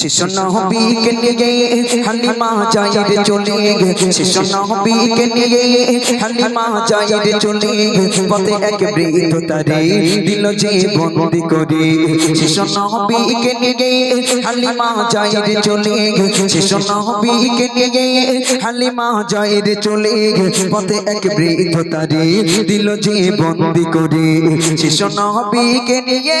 শিশু নবীকে নিয়ে হালিমা যাইরে চলে শিশু নবীকে নিয়ে হালিমা যাইরে চলে পথে এক বৃদ্ধ তারে দিল যে বন্দি করে। শিশু নবীকে নিয়ে হালিমা যাইরে চলে শিশু নবীকে নিয়ে হালিমা যাইরে চলে পথে এক বৃদ্ধ তারে দিল যে বন্দি করে। শিশু নবীকে নিয়ে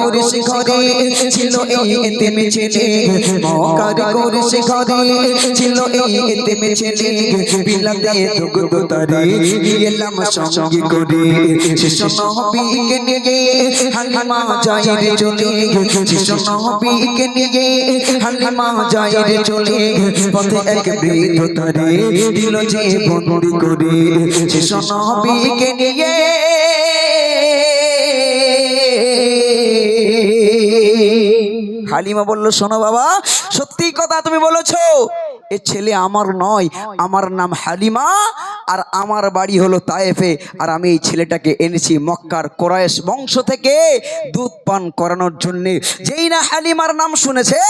মকার করিস ঘরে ছিল এই এতেমে ছেলে মকার করিস ঘরে ছিল এই এতেমে ছেলে বিলাতে দুগ্ধ তারে এলাম সঙ্গী করে। শিশু নবীকে নিয়ে হালিমা যাইরে চলে। শিশু নবীকে নিয়ে হালিমা যাইরে চলে। পথে এক বৃদ্ধ তারে দিল যে বন্দি করে। শিশু নবীকে নিয়ে হালিমা বলল শোনো বাবা সত্যি কথা তুমি বলেছ। এ ছেলে আমার নয় আমার নাম হালিমা আর আমার বাড়ি হলো তায়েফে। আর আমি এই ছেলেটাকে এনেছি মক্কার কোরাইশ বংশ থেকে দুধ পান করানোর জন্য। যেই না হালিমার নাম শুনেছে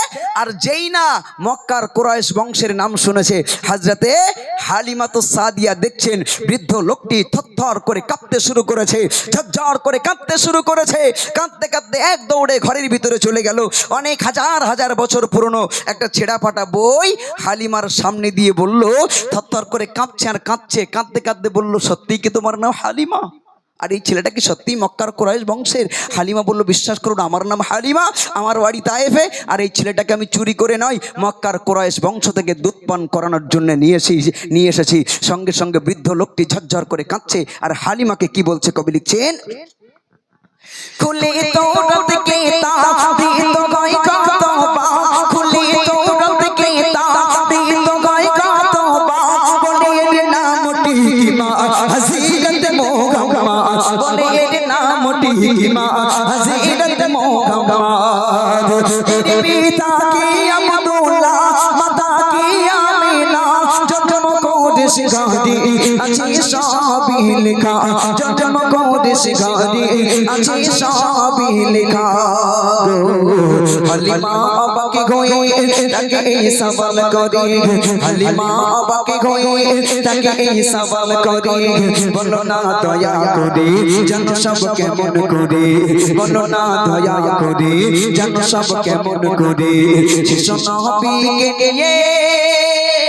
আর যেই না মক্কার কোরাইশ বংশের নাম শুনেছে হাজরাতে হালিমা তো সাদিয়া দেখছেন বৃদ্ধ লোকটি থরথর করে কাঁপতে শুরু করেছে ঝরঝর করে কাঁদতে শুরু করেছে কাঁদতে কাঁদতে এক দৌড়ে ঘরের ভিতরে চলে গেল। অনেক হাজার হাজার বছর পুরনো একটা ছেঁড়া ফাটা বই হালিমার সামনে দিয়ে বলল থরথর করে কাঁপছে আর কাঁদছে কাঁদতে কাঁদতে বলল সত্যিই কি তোমার নাম হালিমা? আর এই ছেলেটা কি সত্যিই মক্কার কোরাইশ বংশের? হালিমা বলল বিশ্বাস করুন আমার নাম হালিমা আমার বাড়ি তায়েফে আর এই ছেলেটাকে আমি চুরি করে নয় মক্কার কোরাইশ বংশ থেকে দুধ পান করানোর জন্য নিয়ে এসেছি নিয়ে এসেছি। সঙ্গে সঙ্গে বৃদ্ধ লোকটি ঝরঝর করে কাঁদছে আর হালিমাকে কি বলছে কবি লিখছেন? খুলে কোদেশ গাদি আছে সবই লেখা জন্ম কোদেশ গাদি আছে সবই লেখা হালিমা বাবাকে গোয়ে তাকে এই করি, হালিমা বাবাকে গোয়ে তাকে এই করি। বলো না দয়া করে যেন সব কেমন করে। বলো না দয়া করে যেন সব কেমন করে। শিশু নবীকে নিয়ে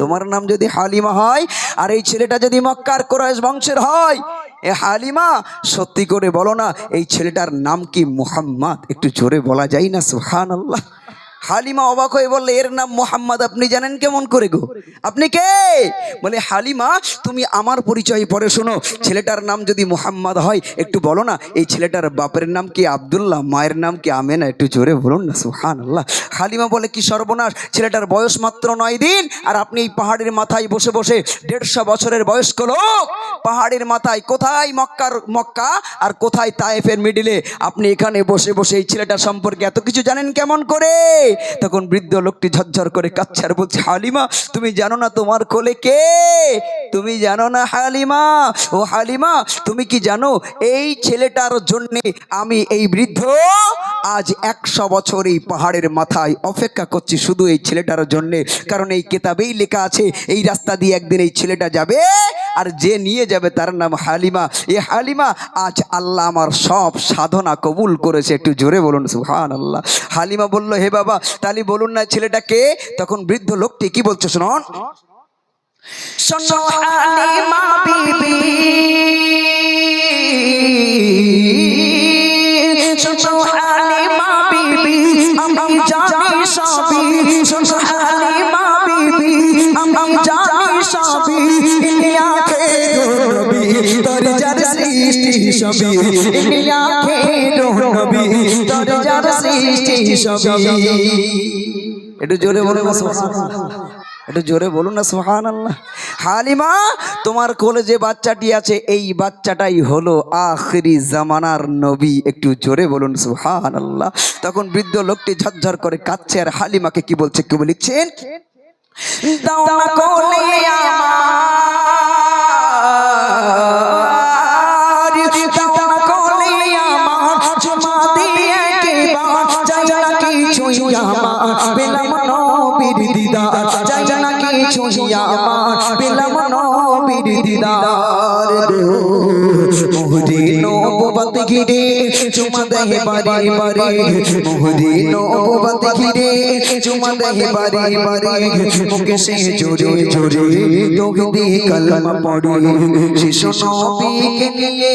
তোমার নাম যদি হালিমা হয়, আর এই ছেলেটা যদি মক্কার কোরআশ বংশের হয়, এ হালিমা, সত্যি করে বলো না, এই ছেলেটার নাম কি মুহাম্মদ? একটু জোরে বলা যায় না সুহান আল্লাহ হালিমা অবাক হয়ে বললে, এর নাম মোহাম্মদ, আপনি জানেন কেমন করে গো? আপনি কে? বলে, হালিমা, তুমি আমার পরিচয় পরে শোনো। ছেলেটার নাম যদি মোহাম্মদ হয়, একটু বলো না, এই ছেলেটার বাপের নাম কি আবদুল্লাহ, মায়ের নাম কি আমেনা? একটু জোরে বলুন না সুহান আল্লাহ হালিমা বলে, কি সর্বনাশ, ছেলেটার বয়স মাত্র নয় দিন, আর আপনি এই পাহাড়ের মাথায় বসে বসে দেড়শো বছরের বয়স্ক লোক। পাহাড়ের মাথায় কোথায় মক্কার, মক্কা, আর কোথায় তায়েফের মিডিলে? আপনি এখানে বসে বসে এই ছেলেটার সম্পর্কে এত কিছু জানেন কেমন করে? তখন বৃদ্ধ লোকটি ঝরঝর করে কাচ্ছে আর বলছে, হালিমা, তুমি জানো না তোমার কোলে কে? তুমি জানো না হালিমা? ও হালিমা, তুমি কি জানো? এই ছেলেটার জন্যে আমি এই বৃদ্ধ আজ একশো বছর এই পাহাড়ের মাথায় অপেক্ষা করছি শুধু এই ছেলেটার জন্যে। কারণ এই কেতাবেই লেখা আছে, এই রাস্তা দিয়ে একদিন এই ছেলেটা যাবে। আর যে নিয়ে যাবে তার নাম হালিমা। এ হালিমা, আজ আল্লাহ আমার সব সাধনা কবুল করেছে। একটু জোরে বলুন সুহান আল্লাহ হালিমা বলল, হে বাবা, তাহলে বলুন না ছেলেটাকে তখন বৃদ্ধ লোকটি কি বলছে শুনুন। শোনো হালিমা বিবি। শোনো হালিমা বিবি, আমি জানি সবই। শোনো হালিমা বিবি, আমি জানি সবই। একটু জোরে বলুন না সুহান হালিমা, তোমার কোলে যে বাচ্চাটি আছে, এই বাচ্চাটাই হলো আখরি জামানার নবী। একটু জোরে বলুন সুহান আল্লাহ তখন বৃদ্ধ লোকটি ঝরঝর করে কাঁদছে, আর হালিমাকে কি বলছে কি? দাও কোলে আমার। নবীর দিদার মোহরি নববত ঘিরে চুমা দেহে বারে বারে। মোহরি নববত ঘিরে চুমা দেহে বারে বারে। মুখে সে জোরে জোরে তোকে দিয়ে কলমা পড়ে। শিশু নবীকে নিয়ে